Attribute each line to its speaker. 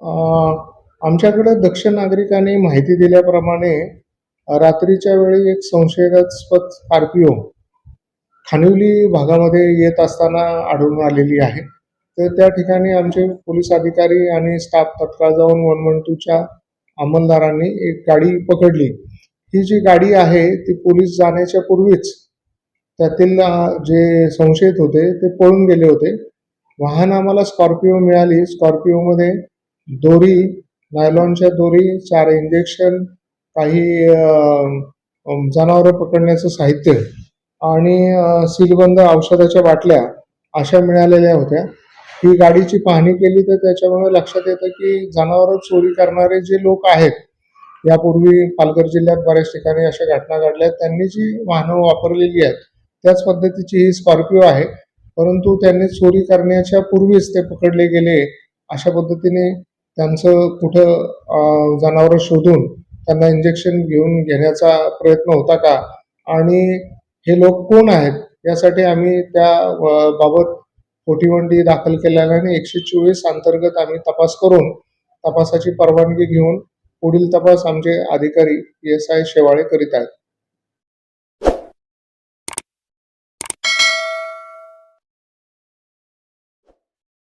Speaker 1: आमच्याकडे दक्ष नागरिकांनी माहिती दिल्याप्रमाणे रात्रीच्या वेळी एक संशयास्पद स्कॉर्पिओ खानिवली भागामध्ये येत असताना आढळून आलेली आहे. तर त्या ठिकाणी आमचे पोलीस अधिकारी आणि स्टाफ तत्काळ जाऊन वन वन टूच्या अंमलदारांनी एक गाडी पकडली. ही जी गाडी आहे ती पोलीस जाण्याच्या पूर्वीच त्यातील जे संशयित होते ते पळून गेले होते. वाहन आम्हाला स्कॉर्पिओ मिळाली. स्कॉर्पिओमध्ये दोरी नायलॉनच्या दोरी चार इंजेक्शन काही जनावरं पकडण्याचं साहित्य आणि सीलबंद औषधाच्या बाटल्या अशा मिळालेल्या होत्या ही गाडीची पाहणी केली तर त्याच्यामुळे लक्षात येतं की जनावरं चोरी करणारे जे लोक आहेत यापूर्वी पालघर जिल्ह्यात बऱ्याच ठिकाणी अशा घटना घडल्या आहेत. त्यांनी जी वाहनं वापरलेली आहेत त्याच पद्धतीची ही स्कॉर्पिओ आहे परंतु त्यांनी चोरी करण्याच्या पूर्वीच ते पकडले गेले अशा पद्धतीने त्यांचं कुठं जनावरं शोधून त्यांना इंजेक्शन घेऊन घेण्याचा प्रयत्न होता का? आणि हे लोक कोण आहेत? यासाठी आम्ही त्या बाबत फोर्टी वन डी दाखल केलेला आणि एकशे चोवीस अंतर्गत आम्ही तपास करून तपासाची परवानगी घेऊन पुढील तपास आमचे अधिकारी पी एस आय शेवाळे करीत आहेत.